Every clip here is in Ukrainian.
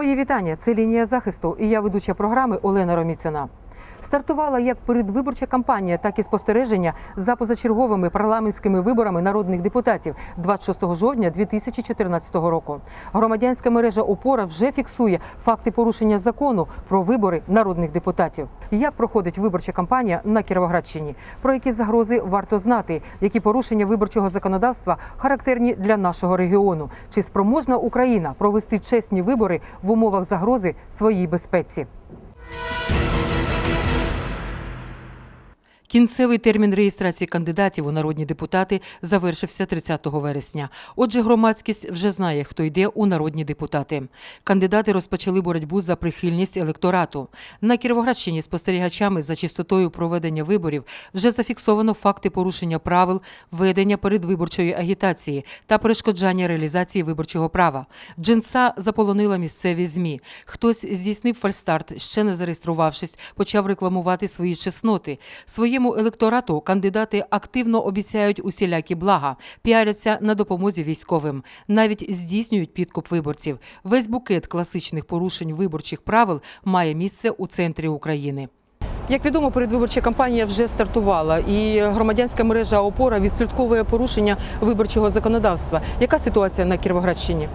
Мої вітання. Це лінія захисту. І я ведуча програми Олена Роміцина. Стартувала як передвиборча кампанія, так і спостереження за позачерговими парламентськими виборами народних депутатів 26 жовтня 2014 року. Громадянська мережа Опора вже фіксує факти порушення закону про вибори народних депутатів. Як проходить виборча кампанія на Кіровоградщині? Про які загрози варто знати, які порушення виборчого законодавства характерні для нашого регіону? Чи спроможна Україна провести чесні вибори в умовах загрози своїй безпеці? Кінцевий термін реєстрації кандидатів у народні депутати завершився 30 вересня. Отже, громадськість вже знає, хто йде у народні депутати. Кандидати розпочали боротьбу за прихильність електорату. На Кіровоградщині спостерігачами за чистотою проведення виборів вже зафіксовано факти порушення правил ведення передвиборчої агітації та перешкоджання реалізації виборчого права. Джинса заполонила місцеві змі. Хтось здійснив фальстарт, ще не зареєструвавшись, почав рекламувати свої чесноти. Своєму електорату кандидати активно обіцяють усілякі блага, піаряться на допомозі військовим, навіть здійснюють підкуп виборців. Весь букет класичних порушень виборчих правил має місце у центрі України. Як відомо, передвиборча кампанія вже стартувала, і громадянська мережа опора відслідковує порушення виборчого законодавства. Яка ситуація на Кіровоградщині?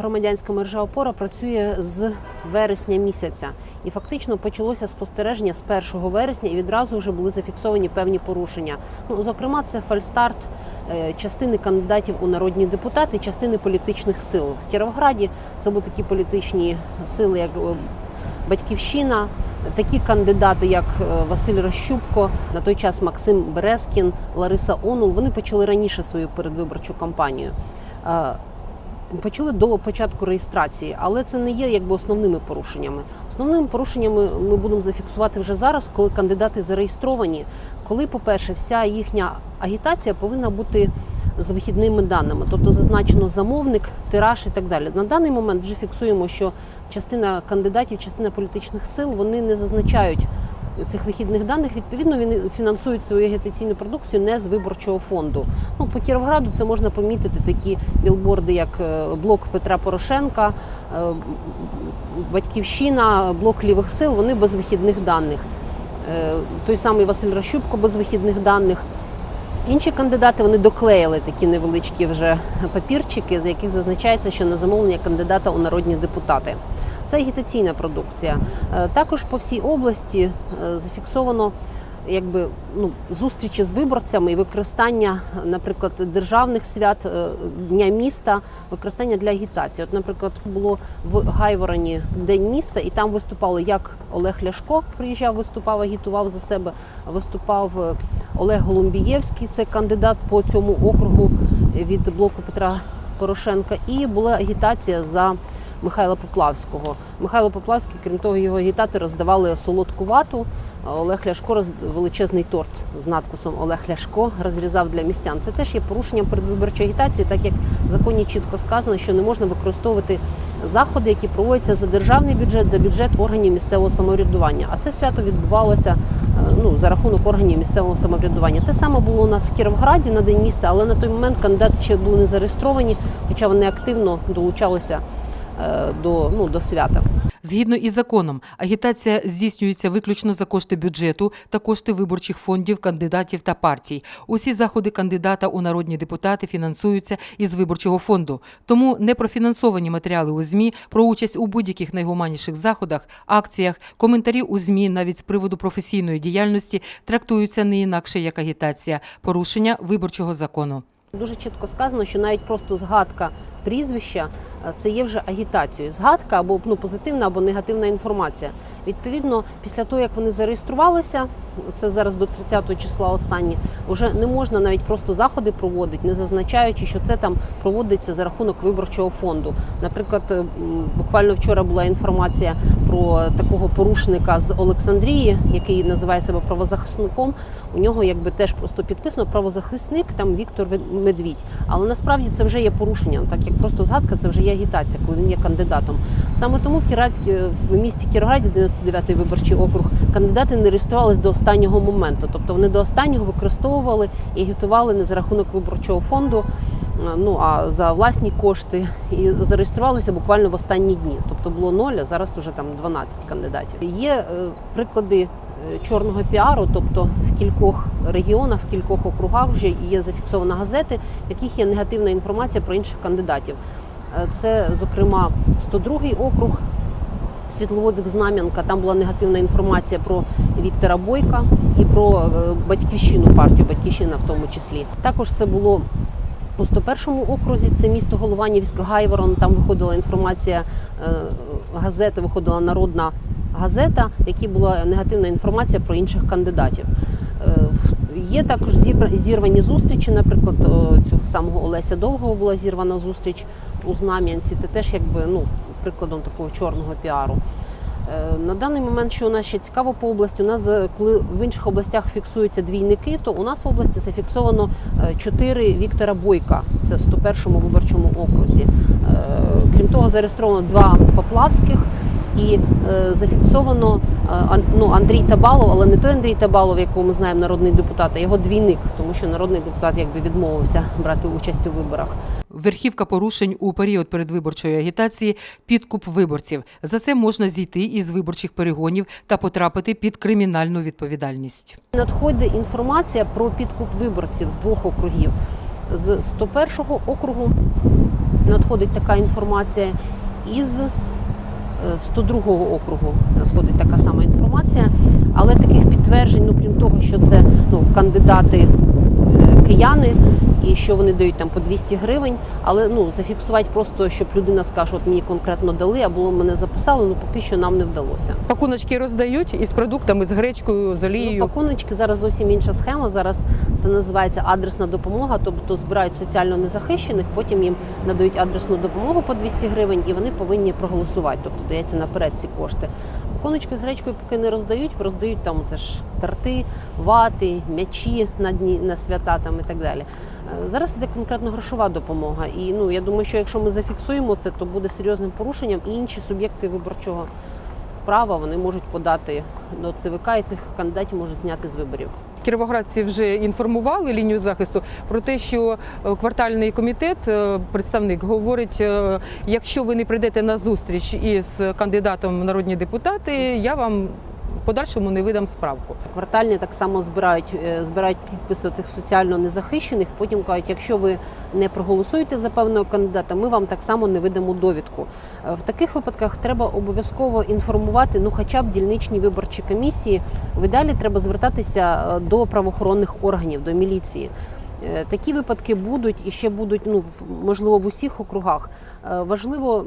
Громадянська мережа опора працює з вересня місяця, і фактично почалося спостереження з 1 вересня, і відразу вже були зафіксовані певні порушення. Ну, зокрема, це фальстарт е, частини кандидатів у народні депутати, частини політичних сил в Кіровограді. Це були такі політичні сили, як е, Батьківщина, такі кандидати, як е, Василь Рощупко, на той час Максим Березкін, Лариса Онул. Вони почали раніше свою передвиборчу кампанію. Почали до початку реєстрації, але це не є якби основними порушеннями. Основними порушеннями ми будемо зафіксувати вже зараз, коли кандидати зареєстровані. Коли, по-перше, вся їхня агітація повинна бути з вихідними даними, тобто зазначено замовник, тираж і так далі. На даний момент вже фіксуємо, що частина кандидатів, частина політичних сил вони не зазначають цих вихідних даних. Відповідно, він фінансують свою агітаційну продукцію не з виборчого фонду. Ну по Кіровграду це можна помітити такі білборди, як е, блок Петра Порошенка, е, Батьківщина, блок лівих сил. Вони без вихідних даних. Е, Той самий Василь Рощупко без вихідних даних. Інші кандидати вони доклеїли такі невеличкі вже папірчики, з яких зазначається, що на замовлення кандидата у народні депутати. Це агітаційна продукція. Е, Також по всій області е, зафіксовано якби ну зустрічі з виборцями і використання, наприклад, державних свят е, дня міста, використання для агітації. От, наприклад, було в Гайвороні День міста, і там виступали як Олег Ляшко приїжджав, виступав, агітував за себе. Виступав е, Олег Голумбієвський, це кандидат по цьому округу від блоку Петра Порошенка. І була агітація за Михайла Поплавського. Михайло Поплавський, крім того, його агітати роздавали солодку вату. Олег Ляшко роз... величезний торт з надписом Олег Ляшко розрізав для містян. Це теж є порушенням передвиборчої агітації, так як в законі чітко сказано, що не можна використовувати заходи, які проводяться за державний бюджет, за бюджет органів місцевого самоврядування. А це свято відбувалося е, ну, за рахунок органів місцевого самоврядування. Те саме було у нас в Кіровграді на день міста, але на той момент кандидати ще були не зареєстровані, хоча вони активно долучалися до, ну, до свята. Згідно із законом, агітація здійснюється виключно за кошти бюджету та кошти виборчих фондів кандидатів та партій. Усі заходи кандидата у народні депутати фінансуються із виборчого фонду. Тому непрофінансовані матеріали у ЗМІ про участь у будь-яких найгуманніших заходах, акціях, коментарі у ЗМІ навіть з приводу професійної діяльності трактуються не інакше як агітація, порушення виборчого закону. Дуже чітко сказано, що навіть просто згадка прізвища е, це є вже агітацією. Згадка або ну, позитивна або негативна інформація. Відповідно, після того як вони зареєструвалися, це зараз до 30 числа останні, вже не можна навіть просто заходи проводити, не зазначаючи, що це там проводиться за рахунок виборчого фонду. Наприклад, е, буквально вчора була інформація про такого порушника з Олександрії, який називає себе правозахисником. У нього якби теж просто підписано правозахисник там Віктор Медвідь. Але насправді це вже є порушення, так як просто згадка, це вже є агітація, коли він є кандидатом. Саме тому в Кіратській в місті Кіровграді, 99-й виборчий округ, кандидати не реєструвалися до останнього моменту. Тобто вони до останнього використовували і агітували не за рахунок виборчого фонду. ну а за власні кошти і зареєструвалися буквально в останні дні. Тобто було ноль, а зараз вже там 12 кандидатів. Є е, приклади е, чорного піару, тобто в кількох регіонах, в кількох округах вже є зафіксовано газети, в яких є негативна інформація про інших кандидатів. Е, Це, зокрема, 102-й округ. Світловодськ Знам'янка, там була негативна інформація про Віктора Бойка і про е, батьківщину, партію Батьківщина в тому числі. Також це було у 101-му окрузі, це місто Голованівськ, Гайворон. Там виходила інформація е, газети, виходила народна газета, в якій була негативна інформація про інших кандидатів. Е, Є також зірвані зустрічі. Наприклад, цього самого Олеся Довгого була зірвана зустріч у Знам'янці. Це теж якби ну прикладом такого чорного піару. Е, На даний момент, що у нас ще цікаво по області, у нас е, коли в інших областях фіксуються двійники, то у нас в області зафіксовано е, чотири Віктора Бойка. Це в 101-му виборчому окрузі. Е, Крім того, зареєстровано два поплавських і е, зафіксовано е, ну, Андрій Табалов, але не той Андрій Табалов, якого ми знаємо народний депутат, а його двійник, тому що народний депутат якби відмовився брати участь у виборах. Верхівка порушень у період передвиборчої агітації підкуп виборців. За це можна зійти із виборчих перегонів та потрапити під кримінальну відповідальність. Надходить інформація про підкуп виборців з двох округів. З 101 округу надходить така інформація із 102 округу надходить така сама інформація, але таких підтверджень, ну крім того, що це ну, кандидати кияни і що вони дають там по 200 гривень. Але ну зафіксувати просто, щоб людина скаже, от мені конкретно дали, або мене записали, ну поки що нам не вдалося. Пакуночки роздають із продуктами, з гречкою, з Ну, олією. пакуночки зараз зовсім інша схема. Зараз це називається адресна допомога. Тобто збирають соціально незахищених, потім їм надають адресну допомогу по 200 гривень, і вони повинні проголосувати. Тобто дається наперед ці кошти. Пакуночки з гречкою поки не роздають, роздають там це ж торти, вати, м'ячі на дні на свята там і так далі. Е, Зараз іде конкретно грошова допомога. І ну я думаю, що якщо ми зафіксуємо це, то буде серйозним порушенням, і інші суб'єкти виборчого права вони можуть подати до ЦВК, і цих кандидатів можуть зняти з виборів. Кіровоградці вже інформували лінію захисту про те, що е, квартальний комітет, е, представник, говорить: е, якщо ви не прийдете на зустріч із кандидатом в народні депутати, я вам подальшому не видам справку. Квартальні так само збирають, е, збирають підписи цих соціально незахищених. Потім кажуть, якщо ви не проголосуєте за певного кандидата, ми вам так само не видамо довідку. Е, В таких випадках треба обов'язково інформувати, ну хоча б дільничні виборчі комісії. В ідеалі треба звертатися е, до правоохоронних органів, до міліції. Е, Такі випадки будуть і ще будуть, ну можливо, в усіх округах. Е, Важливо,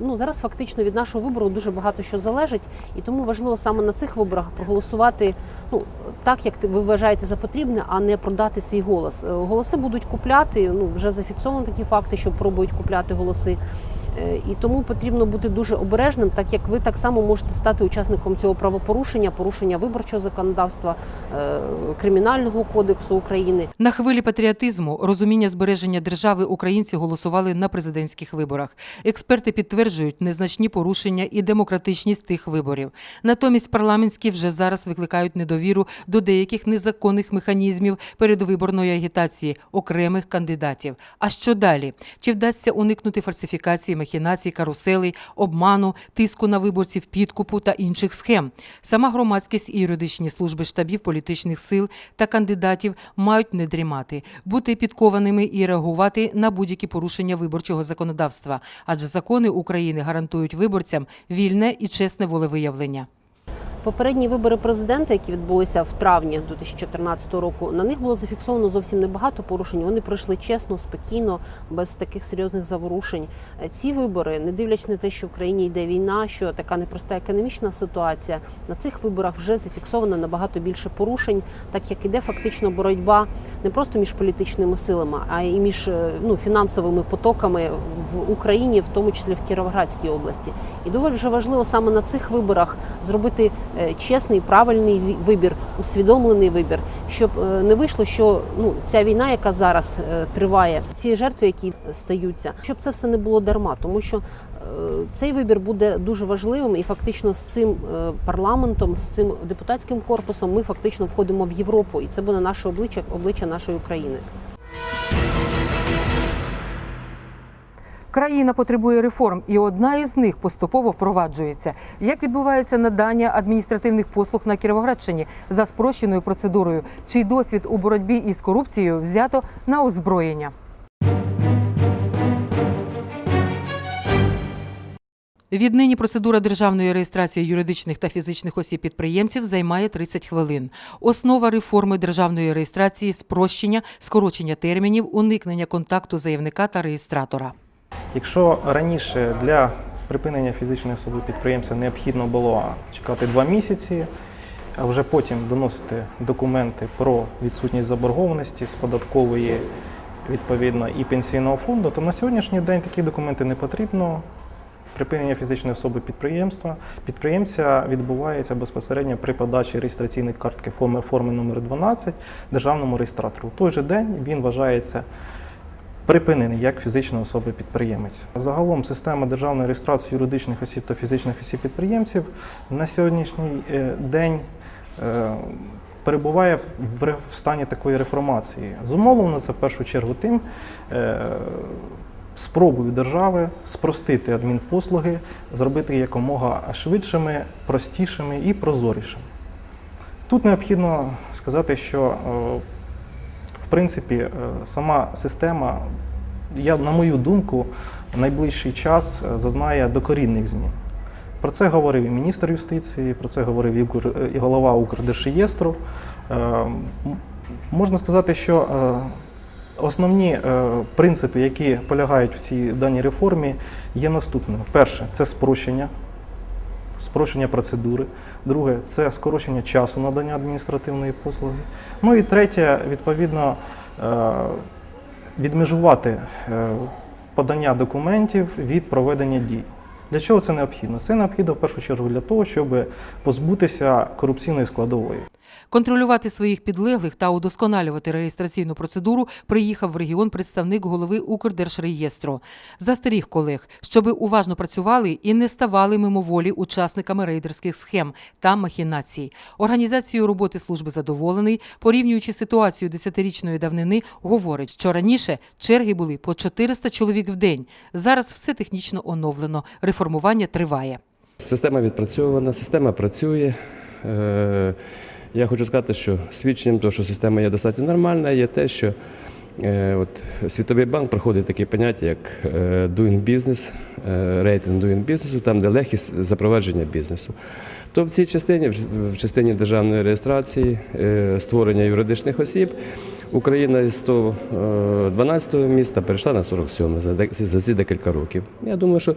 ну зараз фактично від нашого вибору дуже багато що залежить, і тому важливо саме на цих виборах проголосувати ну так, як ви вважаєте за потрібне, а не продати свій голос. Е, Голоси будуть купляти. Ну вже зафіксовано такі факти, що пробують купляти голоси. Е, І тому потрібно бути дуже обережним, так як ви так само можете стати учасником цього правопорушення, порушення виборчого законодавства, е, кримінального кодексу України. На хвилі патріотизму, розуміння збереження держави українці голосували на президентських виборах. Експерти підтверджують незначні порушення і демократичність тих виборів. Натомість парламентські вже зараз викликають недовіру до деяких незаконних механізмів передвиборної агітації окремих кандидатів. А що далі? Чи вдасться уникнути фальсифікації, махінацій, каруселей, обману, тиску на виборців, підкупу та інших схем? Сама громадськість і юридичні служби штабів політичних сил та кандидатів мають не дрімати, бути підкованими і реагувати на будь-які порушення виборчого законодавства, адже закони України гарантують виборцям вільне і чесне волевиявлення. Попередні вибори президента, які відбулися в травні 2014 року, на них було зафіксовано зовсім небагато порушень. Вони пройшли чесно, спокійно, без таких серйозних заворушень. Ці вибори, не дивлячись на те, що в країні йде війна, що така непроста економічна ситуація, на цих виборах вже зафіксовано набагато більше порушень, так як іде фактично боротьба не просто між політичними силами, а й між е, ну, фінансовими потоками в Україні, в тому числі в Кіровоградській області. І дуже важливо саме на цих виборах зробити е, чесний, правильний вибір, усвідомлений вибір, щоб е, не вийшло, що ну ця війна, яка зараз е, триває, ці жертви, які стаються, щоб це все не було дарма, тому що. е, Цей вибір буде дуже важливим, і фактично з цим е, парламентом, з цим депутатським корпусом, ми фактично входимо в Європу, і це буде наше обличчя, обличчя нашої України. Країна потребує реформ, і одна із них поступово впроваджується. Як відбувається надання адміністративних послуг на Кіровоградщині за спрощеною процедурою? Чий досвід у боротьбі із корупцією взято на озброєння? Віднині процедура державної реєстрації юридичних та фізичних осіб підприємців займає 30 хвилин. Основа реформи державної реєстрації спрощення, скорочення термінів, уникнення контакту заявника та реєстратора. Якщо раніше для припинення фізичної особи підприємця необхідно було чекати два місяці, а вже потім доносити документи про відсутність заборгованості з податкової відповідно і пенсійного фонду, то на сьогоднішній день такі документи не потрібно. Припинення фізичної особи підприємства підприємця відбувається безпосередньо при подачі реєстраційної картки форми, форми номер 12 державному реєстратору. В той же день він вважається припинений як фізичної особи підприємець. Загалом система державної реєстрації юридичних осіб та фізичних осіб підприємців на сьогоднішній е, день е, перебуває в стані такої реформації. Зумовлено це в першу чергу тим. е, Спробою держави спростити адмінпослуги, зробити якомога швидшими, простішими і прозорішими. Тут необхідно сказати, що в принципі, е, сама система, я, на мою думку, в найближчий час е, зазнає докорінних змін. Про це говорив і міністр юстиції, про це говорив і голова Укрдержреєстру. Е, Можна сказати, що е, основні е, принципи, які полягають в цій даній реформі, є наступними. Перше це спрощення, спрощення процедури. Друге це скорочення часу надання адміністративної послуги. Ну і третє, відповідно, е, відмежувати е, подання документів від проведення дій. Для чого це необхідно? Це необхідно в першу чергу для того, щоб позбутися корупційної складової. Контролювати своїх підлеглих та удосконалювати реєстраційну процедуру приїхав в регіон представник голови Укрдержреєстру. Застеріг колег, щоби уважно працювали і не ставали мимоволі учасниками рейдерських схем та махінацій. Організацією роботи служби задоволений, порівнюючи ситуацію десятирічної давнини, говорить, що раніше черги були по 400 чоловік в день. Зараз все технічно оновлено. Реформування триває. Система відпрацьована, система працює. Я хочу сказати, що свідченням того, що система є достатньо нормальна, є те, що е, от, Світовий банк проходить таке поняття, як е, doing business, рейтинг doing business, там, де легкість запровадження бізнесу. То в цій частині, в- частині державної реєстрації, е, створення юридичних осіб, Україна із 112 міста перейшла на 47 за, ці декілька років. Я думаю, що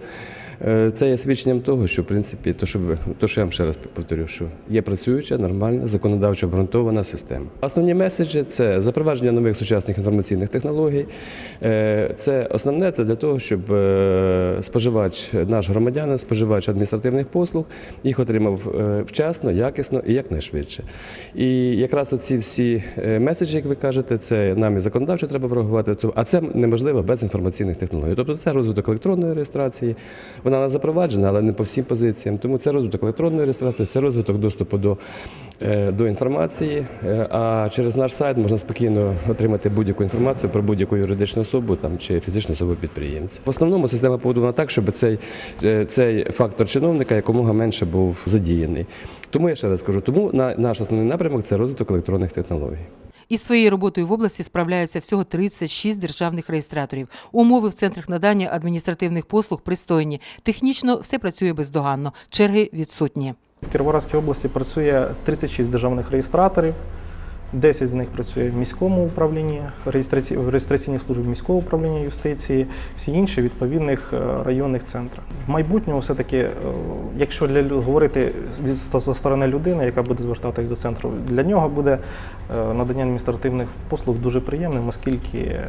це є свідченням того, що в принципі, то, що, то, що я вам ще раз повторю, що є працююча, нормальна, законодавчо обґрунтована система. Основні меседжі це запровадження нових сучасних інформаційних технологій. Е, Це основне це для того, щоб е, споживач, наш громадянин, споживач адміністративних послуг, їх отримав е, вчасно, якісно і якнайшвидше. І якраз оці всі е, меседжі, як ви кажете, це нам і законодавчо треба врахувати, а це неможливо без інформаційних технологій. Тобто це розвиток електронної реєстрації. Вона нас запроваджена, але не по всім позиціям. Тому це розвиток електронної реєстрації, це розвиток доступу до, е, до інформації. Е, А через наш сайт можна спокійно отримати будь-яку інформацію про будь-яку юридичну особу там, чи фізичну особу підприємця. В основному система побудована так, щоб цей, е, цей фактор чиновника якомога менше був задіяний. Тому я ще раз кажу, тому на, наш основний напрямок це розвиток електронних технологій. Із своєю роботою в області справляються всього 36 державних реєстраторів. Умови в центрах надання адміністративних послуг пристойні. Технічно все працює бездоганно. Черги відсутні. В Кіровоградській області працює 36 державних реєстраторів. 10 з них працює в міському управлінні, в реєстраційній службі міського управління юстиції, всі інші відповідних е, районних центрах. В майбутньому, все-таки, е, якщо для говорити зі сторони людини, яка буде звертатись до центру, для нього буде е, надання адміністративних послуг дуже приємним, оскільки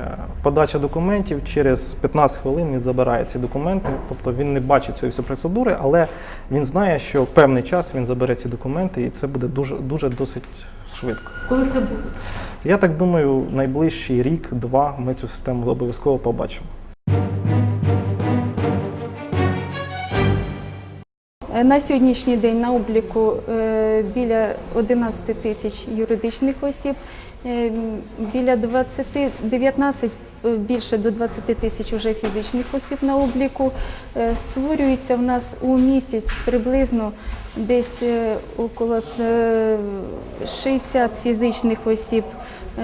подача документів через 15 хвилин він забирає ці документи, тобто він не бачить цієї всієї процедури, але він знає, що певний час він забере ці документи, і це буде дуже дуже досить швидко. Буде? Я так думаю, найближчий рік-два ми цю систему обов'язково побачимо. На сьогоднішній день на обліку е, біля 11 тисяч юридичних осіб, е, біля 20, 19 е, більше до 20 тисяч вже фізичних осіб на обліку. Е, Створюється в нас у місяць приблизно десь е, около е, 60 фізичних осіб.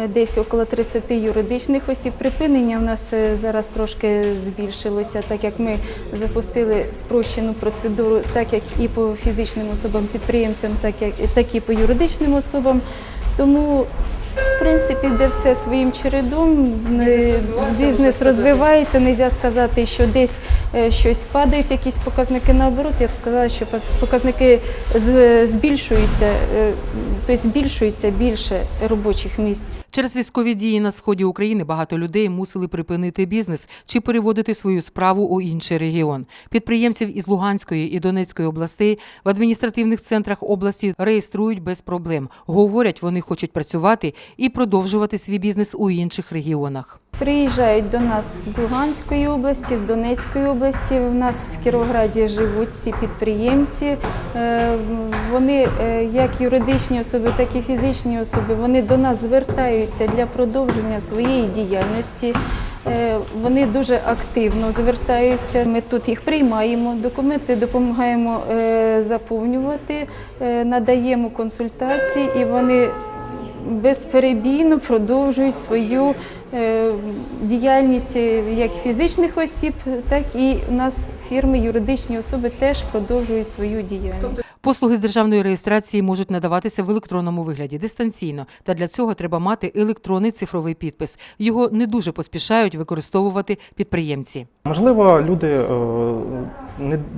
е, Десь около 30 юридичних осіб. Припинення в нас е, зараз трошки збільшилося, так як ми запустили спрощену процедуру, так як і по фізичним особам підприємцям, так як так і по юридичним особам. Тому, в принципі, йде все своїм чередом. Бізнес розвивається. Нельзя сказати, що десь е, щось падають, якісь показники наоборот. Я б сказала, що показники збільшуються, тобто збільшується більше робочих місць. Через військові дії на сході України багато людей мусили припинити бізнес чи переводити свою справу у інший регіон. Підприємців із Луганської і Донецької областей в адміністративних центрах області реєструють без проблем. Говорять, вони хочуть працювати і продовжувати свій бізнес у інших регіонах. Приїжджають до нас з Луганської області, з Донецької області. У нас в Кіровограді живуть всі підприємці. Е, Вони, е, як юридичні особи, так і фізичні особи, вони до нас звертаються для продовження своєї діяльності. Е, Вони дуже активно звертаються. Ми тут їх приймаємо, документи допомагаємо заповнювати, надаємо консультації, і вони безперебійно продовжують свою е, діяльність е, як фізичних осіб, так і у нас фірми, юридичні особи теж продовжують свою діяльність. Послуги з державної реєстрації можуть надаватися в електронному вигляді дистанційно, та для цього треба мати електронний цифровий підпис. Його не дуже поспішають використовувати підприємці. Можливо, люди е,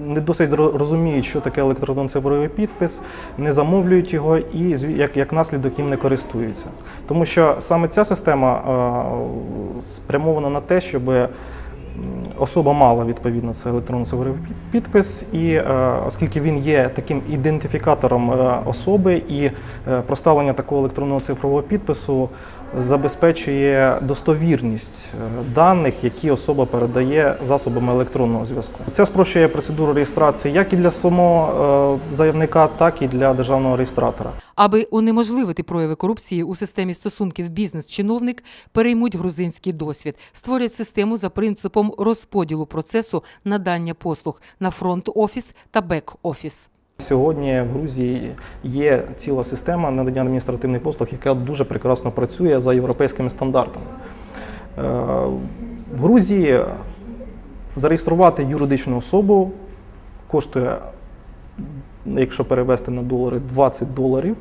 не, досить розуміють, що таке електронний цифровий підпис, не замовлюють його і як, як наслідок їм не користуються. Тому що саме ця система е, спрямована на те, щоб особа мала відповідно цей електронний цифровий підпис, і е, оскільки він є таким ідентифікатором е, особи, і е, проставлення такого електронного цифрового підпису забезпечує достовірність е, даних, які особа передає засобами електронного зв'язку. Це спрощує процедуру реєстрації як і для самого е, заявника, так і для державного реєстратора. Аби унеможливити прояви корупції у системі стосунків бізнес-чиновник, переймуть грузинський досвід, створять систему за принципом розподілу процесу надання послуг на фронт-офіс та бек-офіс. Сьогодні в Грузії є ціла система надання адміністративних послуг, яка дуже прекрасно працює за європейськими стандартами. Е, В Грузії зареєструвати юридичну особу коштує, якщо перевести на долари, 20 доларів.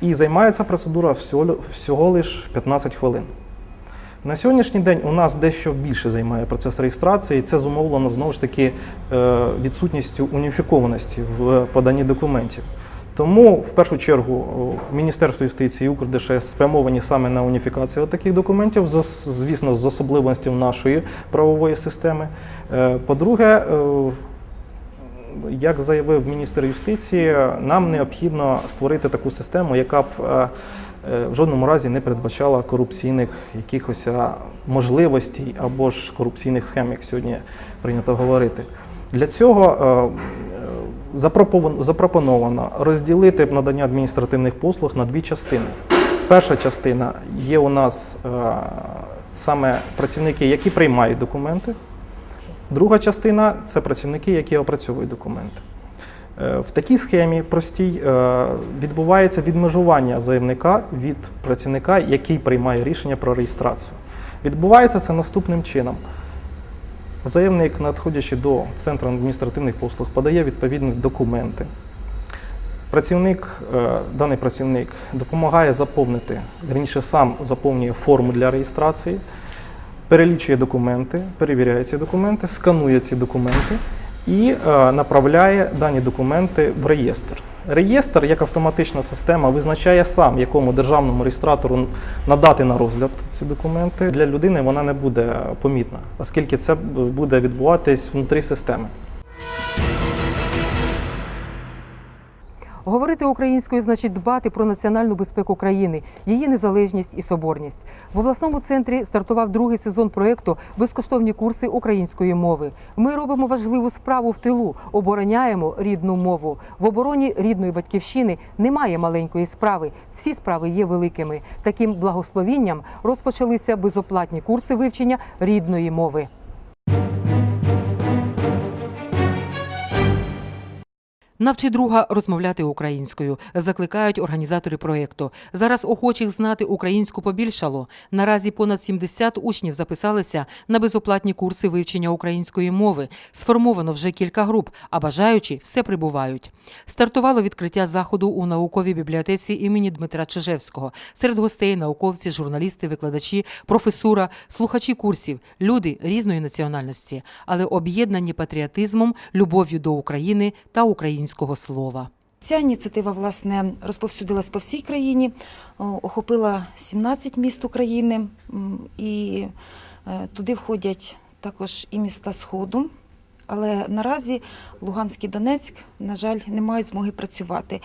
І займає ця процедура всього, всього лиш 15 хвилин. На сьогоднішній день у нас дещо більше займає процес реєстрації. і Це зумовлено знову ж таки е, відсутністю уніфікованості в поданні документів. Тому в першу чергу Міністерство юстиції і спрямовані саме на уніфікацію таких документів, звісно, з особливостями нашої правової системи. Е, По-друге, е, як заявив міністр юстиції, нам необхідно створити таку систему, яка б в жодному разі не передбачала корупційних якихось е, можливостей або ж корупційних схем, як сьогодні прийнято говорити. Для цього е, е, запропон- запропоновано розділити надання адміністративних послуг на дві частини. Перша частина є у нас е, саме працівники, які приймають документи. Друга частина це працівники, які опрацьовують документи. Е, В такій схемі простій е, відбувається відмежування заявника від працівника, який приймає рішення про реєстрацію. Відбувається це наступним чином. Заявник, надходячи до центру адміністративних послуг, подає відповідні документи. Працівник, е, даний працівник допомагає заповнити, верніше сам заповнює форму для реєстрації, перелічує документи, перевіряє ці документи, сканує ці документи і е, направляє дані документи в реєстр. Реєстр, як автоматична система, визначає сам, якому державному реєстратору надати на розгляд ці документи. Для людини вона не буде помітна, оскільки це буде відбуватись внутрі системи. Говорити українською значить дбати про національну безпеку країни, її незалежність і соборність. В обласному центрі стартував другий сезон проєкту Безкоштовні курси української мови. Ми робимо важливу справу в тилу, обороняємо рідну мову. В обороні рідної батьківщини немає маленької справи. Всі справи є великими. Таким благословінням розпочалися безоплатні курси вивчення рідної мови. Навчи друга розмовляти українською, закликають організатори проєкту. Зараз охочих знати українську побільшало. Наразі понад 70 учнів записалися на безоплатні курси вивчення української мови. Сформовано вже кілька груп, а бажаючі все прибувають. Стартувало відкриття заходу у науковій бібліотеці імені Дмитра Чижевського. Серед гостей науковці, журналісти, викладачі, професура, слухачі курсів, люди різної національності, але об'єднані патріотизмом, любов'ю до України та українського слова. Ця ініціатива власне розповсюдилась по всій країні, охопила 17 міст України, і е, туди входять також і міста Сходу. Але наразі Луганський Донецьк, на жаль, не мають змоги працювати.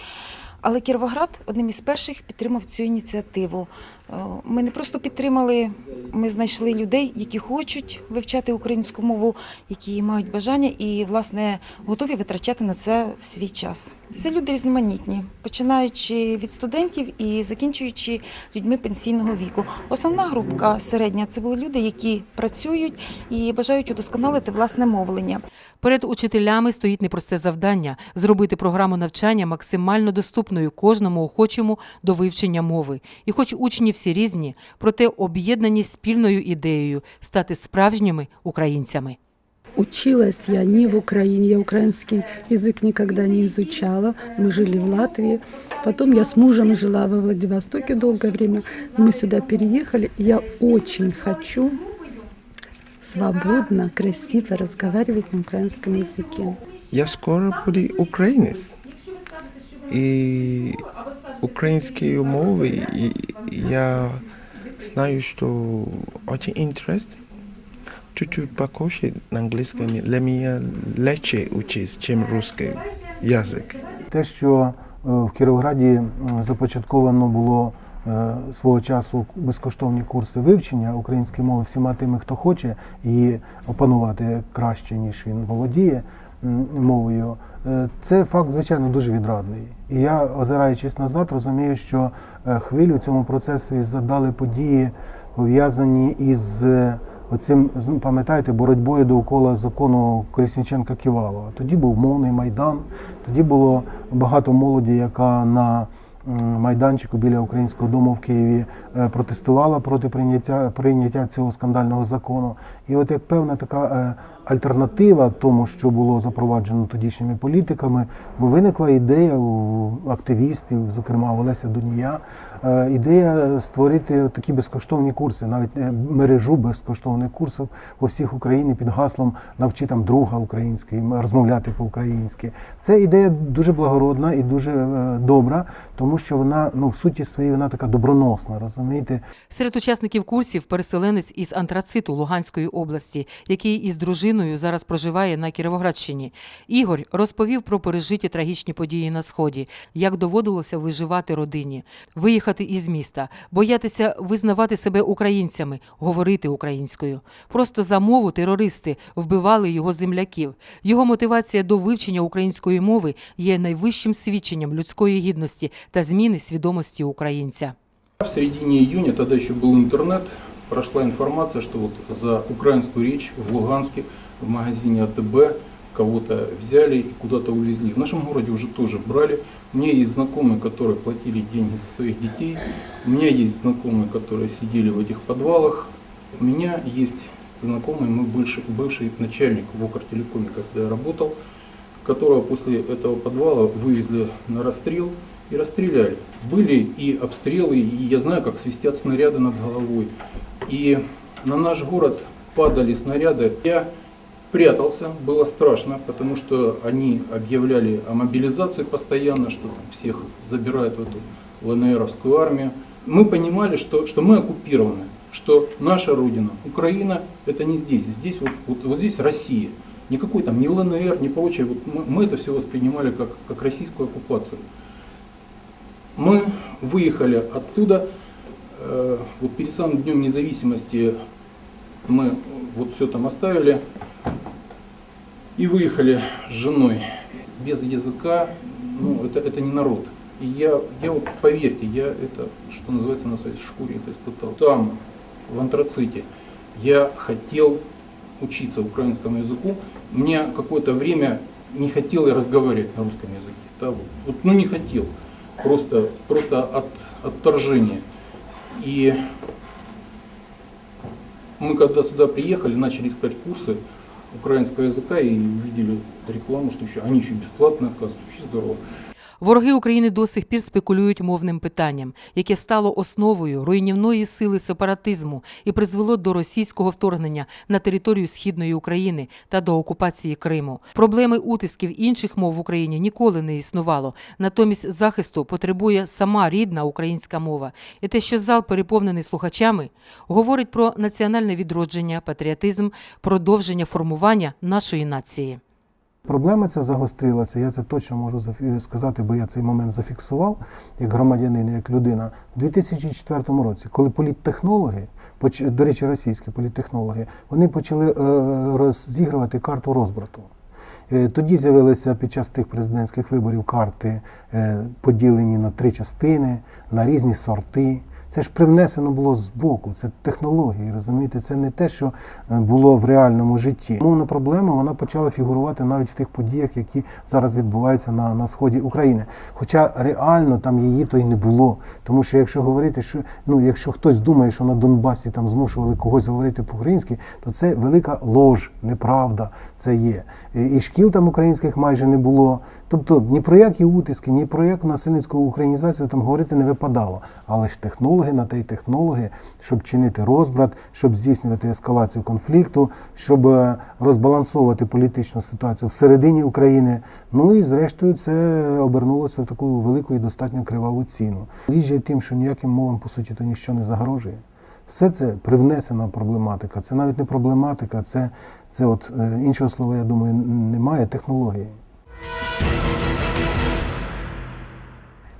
Але Кіровоград одним із перших підтримав цю ініціативу. Е, Ми не просто підтримали, ми знайшли людей, які хочуть вивчати українську мову, які мають бажання і, власне, готові витрачати на це свій час. Це люди різноманітні, починаючи від студентів і закінчуючи людьми пенсійного віку. Основна групка середня це були люди, які працюють і бажають удосконалити власне мовлення. Перед учителями стоїть непросте завдання зробити програму навчання максимально доступною кожному охочому до вивчення мови. І хоч учні всі різні, проте об'єднані спільною ідеєю стати справжніми українцями. Училась я не в Украине, я украинский язык никогда не изучала. Мы жили в Латвии. Потом я с мужем жила во Владивостоке долгое время. Мы сюда переехали. Я очень хочу свободно, красиво разговаривать на украинском языке. Я скоро буду українець. І українською мовою я знаю, що дуже интересно. Чуть-чуть покошить на английском. Для меня легче учить, чем русский язык. Те, що е, в Кіровограді започатковано було е, свого часу безкоштовні курси вивчення української мови всіма тими, хто хоче її опанувати краще, ніж він володіє мовою. е, Це факт, звичайно, дуже відрадний. І я, озираючись назад, розумію, що е, хвилю цьому процесу задали події, пов'язані із е, оцим, ну, пам'ятаєте, боротьбою довкола закону Колісніченка Ківалова. Тоді був мовний майдан, тоді було багато молоді, яка на майданчику біля українського дому в Києві е, протестувала проти прийняття прийняття цього скандального закону. І от як певна така е, альтернатива тому, що було запроваджено тодішніми політиками, бо виникла ідея у активістів, зокрема Олеся Донія, е, ідея створити такі безкоштовні курси, навіть е, мережу безкоштовних курсів по всіх Україні під гаслом навчи там друга української розмовляти по-українськи. Це ідея дуже благородна і дуже е, добра, тому що вона ну в суті своїй вона така доброносна, розумієте. Серед учасників курсів переселенець із Антрациту Луганської області, який із дружиною зараз проживає на Кіровоградщині. Ігор розповів про пережиті трагічні події на сході, як доводилося виживати родині, виїхати із міста, боятися визнавати себе українцями, говорити українською. Просто за мову терористи вбивали його земляків. Його мотивація до вивчення української мови є найвищим свідченням людської гідності та зміни свідомості українця. В середине июня, тогда еще был интернет, прошла информация, что вот за украинскую речь в Луганске в магазине АТБ кого-то взяли и куда-то увезли. В нашем городе уже тоже брали. У меня есть знакомые, которые платили деньги за своих детей. У меня есть знакомые, которые сидели в этих подвалах. У меня есть знакомый, мой бывший, бывший начальник в Укртелекоме, когда я работал, которого после этого подвала вывезли на расстрел и расстреляли. Были и обстрелы, и я знаю, как свистят снаряды над головой. И на наш город падали снаряды. Я прятался, было страшно, потому что они объявляли о мобилизации постоянно, что всех забирают в эту ЛНРовскую армию. Мы понимали, что, что мы оккупированы, что наша родина, Украина, это не здесь, здесь вот, вот, вот здесь Россия. Никакой там ни ЛНР, ни прочее, вот мы, мы это все воспринимали как, как российскую оккупацию. Мы выехали оттуда, э, вот перед самым Днем независимости мы вот все там оставили и выехали с женой без языка, ну это, это не народ. И я, я вот, поверьте, я это, что называется, на своей шкуре это испытал. Там, в антраците, я хотел учиться украинскому языку. Мне какое-то время не хотел я разговаривать на русском языке. Да, вот, ну не хотел. Просто, просто от отторжения. И мы когда сюда приехали, начали искать курсы украинского языка и увидели рекламу, что еще они еще бесплатно оказывают. Вообще здорово. Вороги України до сих пір спекулюють мовним питанням, яке стало основою руйнівної сили сепаратизму і призвело до російського вторгнення на територію східної України та до окупації Криму. Проблеми утисків інших мов в Україні ніколи не існувало. Натомість захисту потребує сама рідна українська мова. І те, що зал переповнений слухачами, говорить про національне відродження, патріотизм, продовження формування нашої нації. Проблема ця загострилася, я це точно можу сказати, бо я цей момент зафіксував як громадянин, як людина. У 2004 році, коли політтехнологи, до речі, російські політтехнологи, вони почали е, розігрувати карту розбрату. Е, Тоді з'явилися під час тих президентських виборів карти, е, поділені на три частини, на різні сорти. Це ж привнесено було з боку, це технології, розумієте, це не те, що е, було в реальному житті. Мовна проблема вона почала фігурувати навіть в тих подіях, які зараз відбуваються на, на сході України. Хоча реально там її то й не було. Тому що якщо говорити, що ну якщо хтось думає, що на Донбасі там змушували когось говорити по-українськи, то це велика лож, неправда. Це є. І і шкіл там українських майже не було. Тобто ні про які утиски, ні про яку насильницьку українізацію там говорити не випадало. Але ж технологи на те й технологи, щоб чинити розбрат, щоб здійснювати ескалацію конфлікту, щоб е, розбалансовувати політичну ситуацію всередині України. Ну і зрештою це обернулося в таку велику і достатньо криваву ціну. Річ же тим, що ніяким мовам по суті то ніщо не загрожує. Все це привнесена проблематика. Це навіть не проблематика, це, це от е, іншого слова, я думаю, немає технології.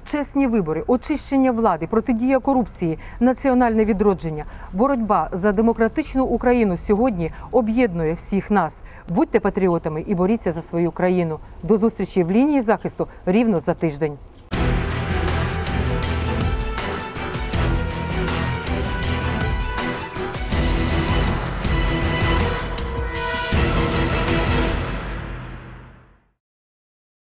Чесні вибори, очищення влади, протидія корупції, національне відродження, боротьба за демократичну Україну сьогодні об'єднує всіх нас. Будьте патріотами і боріться за свою країну. До зустрічі в лінії захисту рівно за тиждень.